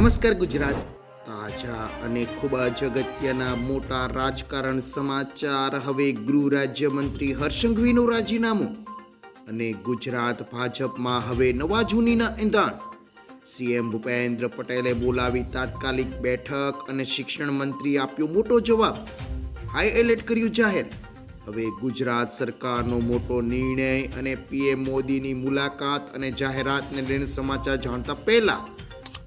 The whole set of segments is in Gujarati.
નમસ્કાર ગુજરાત. તાજા અને ખૂબ જ અગત્યના મોટા રાજકારણ સમાચાર હવે ગૃહ રાજ્યમંત્રી હર્ષંઘવીનું રાજીનામું અને ગુજરાત ભાજપમાં હવે નવા જૂનીના એંધાણ. સીએમ ભૂપેન્દ્ર પટેલે બોલાવી તાત્કાલિક બેઠક અને શિક્ષણ મંત્રી આપ્યો મોટો જવાબ. હાઈ એલર્ટ કર્યું જાહેર. હવે ગુજરાત સરકારનો મોટો નિર્ણય અને પીએમ મોદીની મુલાકાત અને જાહેરાતને લઈને સમાચાર જાણતા પહેલા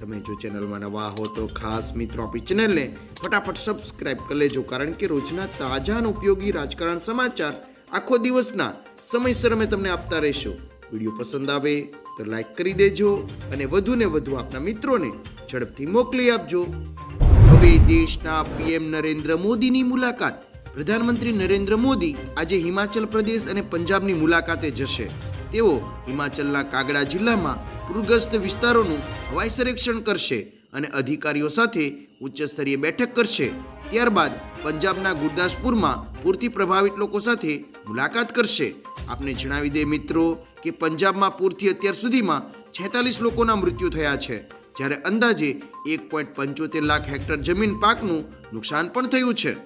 તમે જો ચેનલમાં નવા હો તો ખાસ મિત્રો આપણી ચેનલને ફટાફટ સબસ્ક્રાઇબ કરી લેજો, કારણ કે રોજના તાજા અને ઉપયોગી રાજકારણ સમાચાર આખો દિવસના સમયસર અમે તમને આપતા રહીશું. વીડિયો પસંદ આવે તો લાઈક કરી દેજો અને વધુ ને વધુ આપના મિત્રોને ઝડપથી મોકલી આપજો. હવે દેશના પીએમ નરેન્દ્ર મોદીની મુલાકાત. પ્રધાનમંત્રી નરેન્દ્ર મોદી આજે હિમાચલ પ્રદેશ અને પંજાબની મુલાકાતે જશે. તેઓ હિમાચલના કાગડા જિલ્લામાં પૂરગ્રસ્ત વિસ્તારોનું હવાઈ સર્વેક્ષણ કરશે અને અધિકારીઓ સાથે ઉચ્ચ સ્તરીય બેઠક કરશે. ત્યારબાદ પંજાબના ગુરદાસપુરમાં પૂરથી પ્રભાવિત લોકો સાથે મુલાકાત કરશે. આપને જણાવી દે મિત્રો કે પંજાબમાં પૂરથી અત્યાર સુધીમાં છેતાલીસ લોકોના મૃત્યુ થયા છે. જ્યારે અંદાજે એક પોઈન્ટ પંચોતેર લાખ હેક્ટર જમીન પાકનું નુકસાન પણ થયું છે.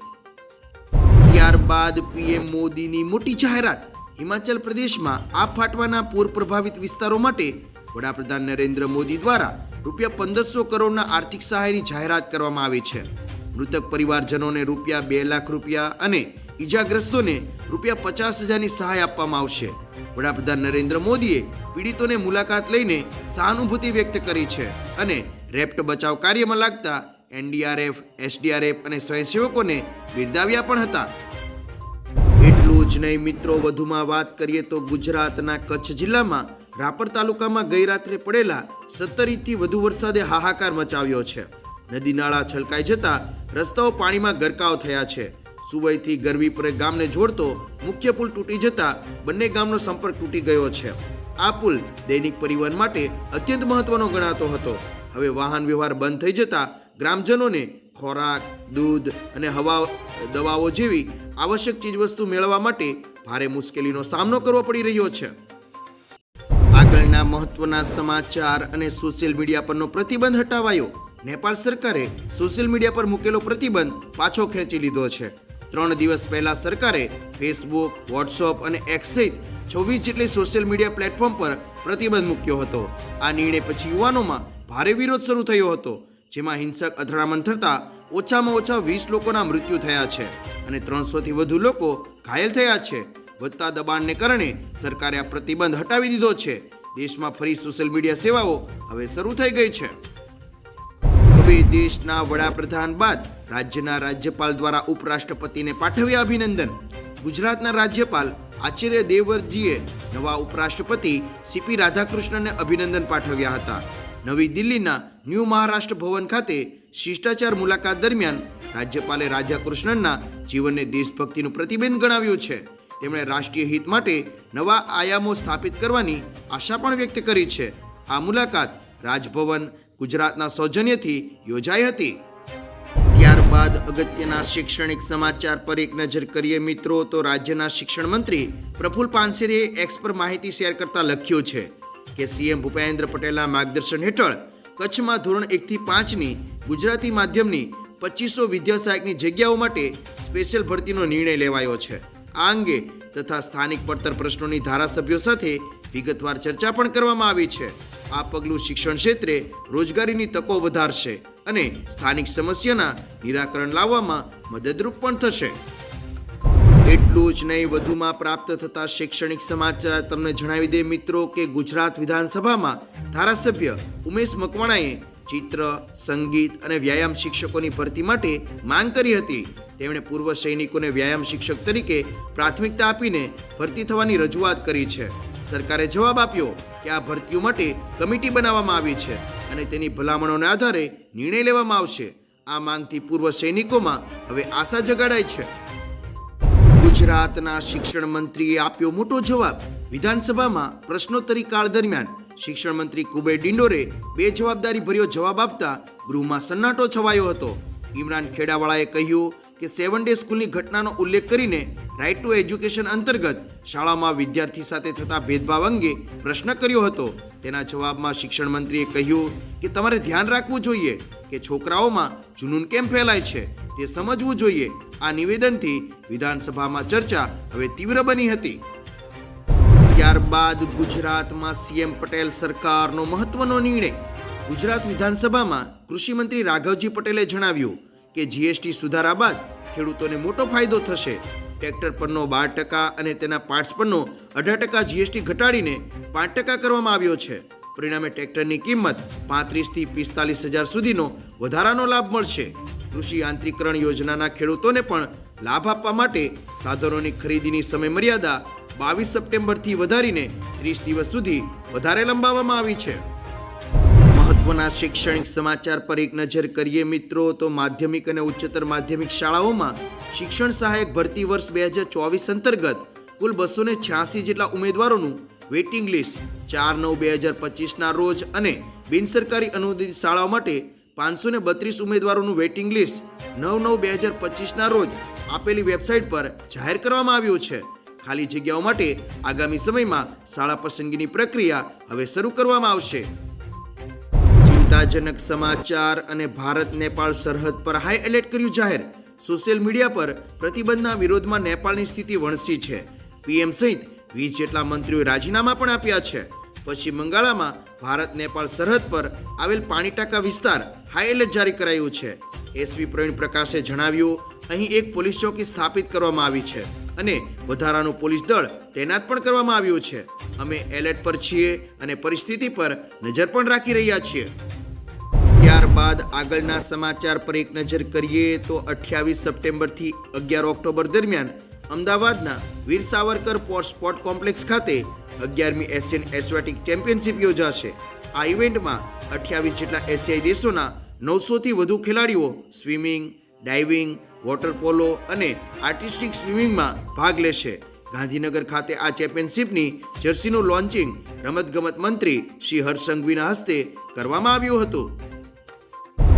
ત્યારબાદ પીએમ મોદીની મોટી જાહેરાત. હિમાચલ પ્રદેશમાં આ ફાટવાના પૂર પ્રભાવિત વિસ્તારો માટે વડાપ્રધાન નરેન્દ્ર મોદી દ્વારા રૂપિયા પંદરસો કરોડના આર્થિક સહાયની જાહેરાત કરવામાં આવી છે. મૃતક પરિવારજનોને રૂપિયા બે લાખ રૂપિયા અને ઈજાગ્રસ્તોને રૂપિયા પચાસ હજારની સહાય આપવામાં આવશે. વડાપ્રધાન નરેન્દ્ર મોદીએ પીડિતોને મુલાકાત લઈને સહાનુભૂતિ વ્યક્ત કરી છે અને રેપ્ટ બચાવ કાર્યમાં લાગતા એનડીઆરએફ, એસડીઆરએફ અને સ્વયંસેવકોને બિરદાવ્યા પણ હતા. જ નહીં મિત્રો, વધુમાં વાત કરીએ તો ગુજરાતના કચ્છ જિલ્લામાં રાપર તાલુકામાં ગઈ રાત્રે પડેલા સત્તર ઇંચથી વધુ વરસાદે હાહાકાર મચાવ્યો છે. નદી નાળા છલકાઈ જતા રસ્તાઓ પાણીમાં ગરકાવ થયા છે. સુવઈથી ગરવીપુરે ગામને જોડતો મુખ્ય પુલ તૂટી જતા બંને ગામનો સંપર્ક તૂટી ગયો છે. આ પુલ દૈનિક પરિવહન માટે અત્યંત મહત્વનો ગણાતો હતો. હવે વાહન વ્યવહાર બંધ થઈ જતા ગ્રામજનોને ખોરાક, દૂધ અને હવા દવાઓ જેવી આવશ્યક ચીજવસ્તુ મેળવવા માટે ભારે મુશ્કેલીનો સામનો કરવો પડી રહ્યો છે. આગળના મહત્વના સમાચાર અને સોશિયલ મીડિયા પરનો પ્રતિબંધ હટાવાયો. નેપાળ સરકારે સોશિયલ મીડિયા પર મૂકેલો પ્રતિબંધ પાછો ખેંચી લીધો છે. ત્રણ દિવસ પહેલા સરકારે ફેસબુક, વોટ્સઅપ અને એક્સ સહિત છવ્વીસ જેટલી સોશિયલ મીડિયા પ્લેટફોર્મ પર પ્રતિબંધ મૂક્યો હતો. આ નિર્ણય પછી યુવાનોમાં ભારે વિરોધ શરૂ થયો હતો, જેમાં હિંસક અથડામણ થતાં ઓછામાં ઓછા વીસ લોકોના મૃત્યુ થયા છે. અને ત્રણસોથી વધુ લોકો ઘાયલ થયા છે. વધતા દબાણને કારણે સરકારે આ પ્રતિબંધ હટાવી દીધો છે. દેશમાં ફરી સોશિયલ મીડિયા સેવાઓ હવે શરૂ થઈ ગઈ છે. હવે દેશના વડાપ્રધાન બાદ રાજ્યના રાજ્યપાલ દ્વારા ઉપરાષ્ટ્રપતિને પાઠવ્યા અભિનંદન. ગુજરાતના રાજ્યપાલ આચાર્ય દેવવ્રતજીએ નવા ઉપરાષ્ટ્રપતિ સીપી રાધાકૃષ્ણને અભિનંદન પાઠવ્યા હતા. નવી દિલ્હીના ન્યૂ મહારાષ્ટ્ર ભવન ખાતે શિષ્ટાચાર મુલાકાત દરમિયાન રાજ્યપાલે રાધાકૃષ્ણનના જીવનને દેશભક્તિનું પ્રતિબિંબ ગણાવ્યું છે. તેમણે રાષ્ટ્રીય હિત માટે નવા આયામો સ્થાપિત કરવાની આશા પણ વ્યક્ત કરી છે. આ મુલાકાત રાજભવન, ગુજરાતના સૌજન્યથી યોજાઈ હતી. ત્યારબાદ અગત્યના શૈક્ષણિક સમાચાર પર એક નજર કરીએ મિત્રો, તો રાજ્યના શિક્ષણ મંત્રી પ્રફુલ પાનસેરીએ એક્સ પર માહિતી શેર કરતા લખ્યું છે કે સીએમ ભૂપેન્દ્ર પટેલના માર્ગદર્શન હેઠળ કચ્છમાં ધોરણ એકથી પાંચની ગુજરાતી માધ્યમની પચીસો વિદ્યા સહાયકની જગ્યાઓ માટે સ્પેશિયલ ભરતીનો નિર્ણય લેવાયો છે. આ અંગે તથા સ્થાનિક પડતર પ્રશ્નોની ધારાસભ્યો સાથે વિગતવાર ચર્ચા પણ કરવામાં આવી છે. આ પગલું શિક્ષણ ક્ષેત્રે રોજગારીની તકો વધારશે અને સ્થાનિક સમસ્યાના નિરાકરણ લાવવામાં મદદરૂપ પણ થશે. એટલું જ નહીં, વધુમાં પ્રાપ્ત થતા શૈક્ષણિક સમાચાર તમને જણાવી દે મિત્રો કે ગુજરાત વિધાનસભામાં ધારાસભ્ય ઉમેશ મકવાણાએ ચિત્ર, સંગીત અને વ્યાયામ શિક્ષકોની ભરતી માટે માંગ કરી હતી. તેમણે પૂર્વ સૈનિકોને વ્યાયામ શિક્ષક તરીકે પ્રાથમિકતા આપીને ભરતી થવાની રજૂઆત કરી છે. સરકારે જવાબ આપ્યો કે આ ભરતીઓ માટે કમિટી બનાવવામાં આવી છે અને તેની ભલામણોના આધારે નિર્ણય લેવામાં આવશે. આ માંગથી પૂર્વ સૈનિકોમાં હવે આશા જગાડાય છે. ગુજરાતના શિક્ષણ મંત્રીએ આપ્યો મોટો જવાબ. વિધાનસભામાં પ્રશ્નોત્તરી કાળ દરમિયાન શિક્ષણ મંત્રી કુબેર ડિંડોરે બે જવાબદારી ભર્યો જવાબ આપતા ગૃહમાં સન્નાટો છવાયો હતો. ઇમરાન ખેડાવાળાએ કહ્યું કે સેવન ડે સ્કૂલની ઘટનાનો ઉલ્લેખ કરીને રાઇટ ટુ એજ્યુકેશન અંતર્ગત શાળામાં વિદ્યાર્થી સાથે થતા ભેદભાવ અંગે પ્રશ્ન કર્યો હતો. તેના જવાબમાં શિક્ષણ મંત્રીએ કહ્યું કે તમારે ધ્યાન રાખવું જોઈએ કે છોકરાઓમાં જુનૂન કેમ ફેલાય છે તે સમજવું જોઈએ. આ નિવેદનથી વિધાનસભામાં ચર્ચા હવે તીવ્ર બની હતી. ત્યારબાદ ગુજરાતમાં સીએમ પટેલ સરકારનો મહત્વનો નિર્ણય. ગુજરાત વિધાનસભામાં કૃષિ મંત્રી રાઘવજી પટેલે જણાવ્યું કે જીએસટી સુધારા બાદ ખેડૂતોને મોટો ફાયદો થશે. ટ્રેક્ટર પરનો બાર ટકા અને તેના પાર્ટ્સ પરનો અઢાર ટકા જીએસટી ઘટાડીને પાંચ ટકા કરવામાં આવ્યો છે. પરિણામે ટ્રેક્ટરની કિંમત પાંત્રીસથી પિસ્તાલીસ હજાર સુધીનો વધારાનો લાભ મળશે. કૃષિ યાંત્રિકરણ યોજનાના ખેડૂતોને પણ લાભ આપવા માટે સાધનોની ખરીદીની સમય મર્યાદા બાવીસ સપ્ટેમ્બરથી વધારીને ત્રીસ દિવસ સુધી વધારે લંબાવવામાં આવી છે. મહત્વના શૈક્ષણિક સમાચાર પર એક નજર કરીએ મિત્રો, તો માધ્યમિક અને ઉચ્ચતર માધ્યમિક શાળાઓમાં શિક્ષણ સહાયક ભરતી વર્ષ બે હજાર ચોવીસ અંતર્ગત કુલ બસો ને છ્યાસી જેટલા ઉમેદવારોનું વેઇટિંગ લિસ્ટ, ચાર નવ બે હજાર પચીસના રોજ અને બિનસરકારી અનુદાનિત શાળાઓ માટે પાંચસો ને બત્રીસ ઉમેદવારોનું વેઇટિંગ લિસ્ટ નવ નવ બે હજાર પચીસના રોજ આપેલી વેબસાઇટ પર જાહેર કરવામાં આવ્યું છે. ખાલી જગ્યાઓ માટે આગામી સમયમાં શાળા પસંદગીની પ્રક્રિયા હવે શરૂ કરવામાં આવશે. ચિંતાજનક સમાચાર અને ભારત નેપાળ સરહદ પર હાઈ એલર્ટ કર્યું જાહેર. સોશિયલ મીડિયા પર પ્રતિબંધના વિરોધમાં નેપાળની સ્થિતિ વણસી છે. પીએમ સહિત વીસ જેટલા મંત્રીઓએ રાજીનામા પણ આપ્યા છે. પશ્ચિમ બંગાળમાં ભારત નેપાળ સરહદ પર આવેલ પાણી ટાંકા વિસ્તાર હાઈ એલર્ટ જારી કરાયું છે. એસવી પ્રવીણ પ્રકાશે જણાવ્યું, અહીં એક પોલીસ ચોકી સ્થાપિત કરવામાં આવી છે અને વધારાનું પોલીસ દળ તૈનાત પણ કરવામાં આવ્યું છે. અમે એલર્ટ પર છીએ અને પરિસ્થિતિ પર નજર પણ રાખી રહ્યા છીએ. ત્યારબાદ આગળના સમાચાર પર એક નજર કરીએ તો અઠ્યાવીસ સપ્ટેમ્બરથી અગિયાર ઓક્ટોબર દરમિયાન અમદાવાદના Veer Savarkar port sport complex ખાતે અગિયારમી એશિયન એથ્લેટિક ચેમ્પિયનશિપ યોજાશે. આ ઇવેન્ટમાં અઠ્યાવીસ જેટલા એશિયાઈ દેશોના નવસોથી વધુ ખેલાડીઓ સ્વિમિંગ, ડાઇવિંગ, વોટર પોલો અને આર્ટિસ્ટિક સ્વિમિંગમાં ભાગ લેશે. ગાંધીનગર ખાતે આ ચેમ્પિયનશિપની જર્સીનું લોન્ચિંગ રમતગમત મંત્રી શ્રી હર્ષ સંઘવીના હસ્તે કરવામાં આવ્યું હતું.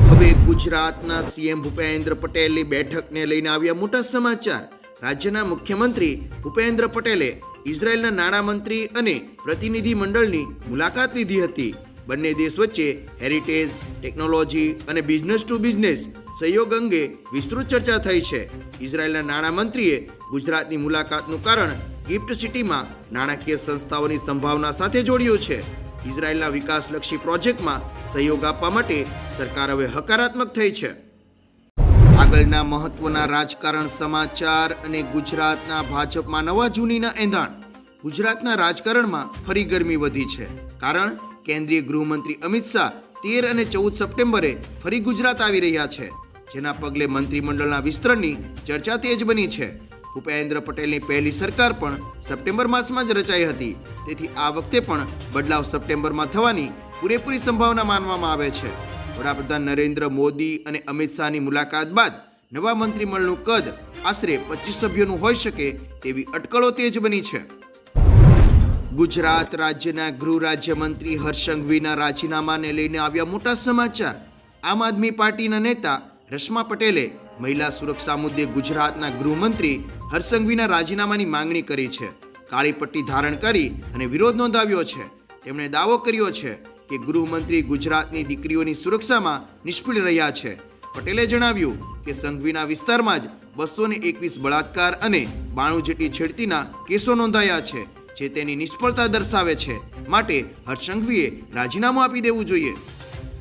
હવે ગુજરાતના સીએમ ભૂપેન્દ્ર પટેલની બેઠકને લઈને આવ્યા મોટા સમાચાર. રાજ્યના મુખ્યમંત્રી ભૂપેન્દ્ર પટેલે ઇઝરાયેલના નાણામંત્રી અને પ્રતિનિધિ મંડળની મુલાકાત લીધી હતી. બંને દેશ વચ્ચે હેરિટેજ, ટેકનોલોજી અને બિઝનેસ ટુ બિઝનેસ સહયોગ અંગે વિસ્તૃત ચર્ચા થઈ છે. ઇઝરાયેલના નાણામંત્રીએ ગુજરાતની મુલાકાતનું કારણ ગિફ્ટ સિટીમાં નાણાકીય સંસ્થાઓની સંભાવના સાથે જોડ્યું છે. ઇઝરાયેલના વિકાસલક્ષી પ્રોજેક્ટમાં સહયોગ આપવા માટે સરકાર હવે હકારાત્મક થઈ છે. આગળના મહત્વના રાજકારણ, સમાચાર અને ગુજરાતના ભાજપમાં નવા જૂનીના એંધાણ. ગુજરાતના રાજકારણમાં ફરી ગરમી વધી છે. કારણ કેન્દ્રીય ગૃહમંત્રી અમિત શાહ તેર અને ચૌદ સપ્ટેમ્બરે ફરી ગુજરાત આવી રહ્યા છે, જેના પગલે મંત્રીમંડળના વિસ્તરણની ચર્ચા તેજ બની છે. ભૂપેન્દ્ર પટેલની પહેલી સરકાર પણ સપ્ટેમ્બર માસમાં જ રચાઈ હતી. તેથી આ વખતે પણ બદલાવ સપ્ટેમ્બરમાં થવાની પૂરેપૂરી સંભાવના માનવામાં આવે છે. વડાપ્રધાન નરેન્દ્ર મોદી અને અમિત શાહની મુલાકાત બાદ નવા મંત્રીમંડળનું કદ આશરે પચીસ સભ્યોનું હોઈ શકે તેવી અટકળો તેજ બની છે. ગુજરાત રાજ્યના ગૃહ રાજ્યમંત્રી હર્ષંઘવીના રાજીનામાને લઈને આવ્યા મોટા સમાચાર. આમ આદમી પાર્ટીના નેતા રશ્મા પટેલે મહિલા સુરક્ષા મુદ્દે ગુજરાતના ગૃહમંત્રી હર્ષ સંઘવીના રાજીનામાની માંગણી કરી છે. કાળી પટ્ટી ધારણ કરી અને વિરોધ નોંધાવ્યો છે. તેમણે દાવો કર્યો છે કે ગૃહમંત્રી ગુજરાતની દીકરીઓની સુરક્ષામાં નિષ્ફળ રહ્યા છે. પટેલે જણાવ્યું કે સંઘવીના વિસ્તારમાં જ બસો ને એકવીસ બળાત્કાર અને બાણું જેટલી છેડતીના કેસો નોંધાયા છે, જે તેની નિષ્ફળતા દર્શાવે છે. માટે હર્ષંઘવીએ રાજીનામું આપી દેવું જોઈએ.